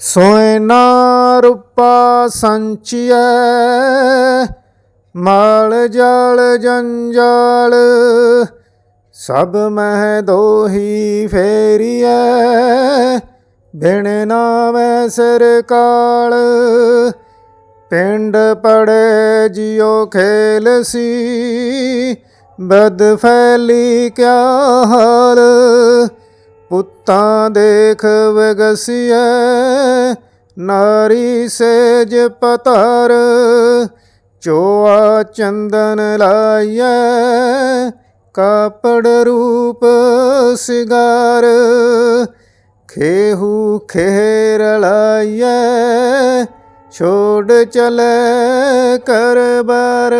ਸੋਇਨਾ ਰੂਪਾ ਸੰਚਿਐ, ਮਾਲ ਜਾਲ ਜੰਜਾਲ, ਸਭ ਮਹਿ ਦੋਹੀ ਫੇਰੀਐ ਬਿਨ ਨਾਮੈ ਸਿਰ ਕਾਲ, ਪਿੰਡ ਪੜੇ ਜਿਉ ਖੇਲ ਸੀ, ਬਦ ਫੈਲੀ ਕਿਆ ਹਾਲ ਪੁੱਤਾਂ ਦੇਖ ਵਗਸੀਐ ਨਾਰੀ ਸੇਜ ਪਤਰ ਚੋਆ ਚੰਦਨ ਲਾਈਐ, ਕਾਪੜ ਰੂਪ ਸਿਗਾਰ, ਖੇਹੂ ਖੇਰ ਲਾਈਐ, ਛੋੜ ਚਲੇ ਕਰ ਬਾਰ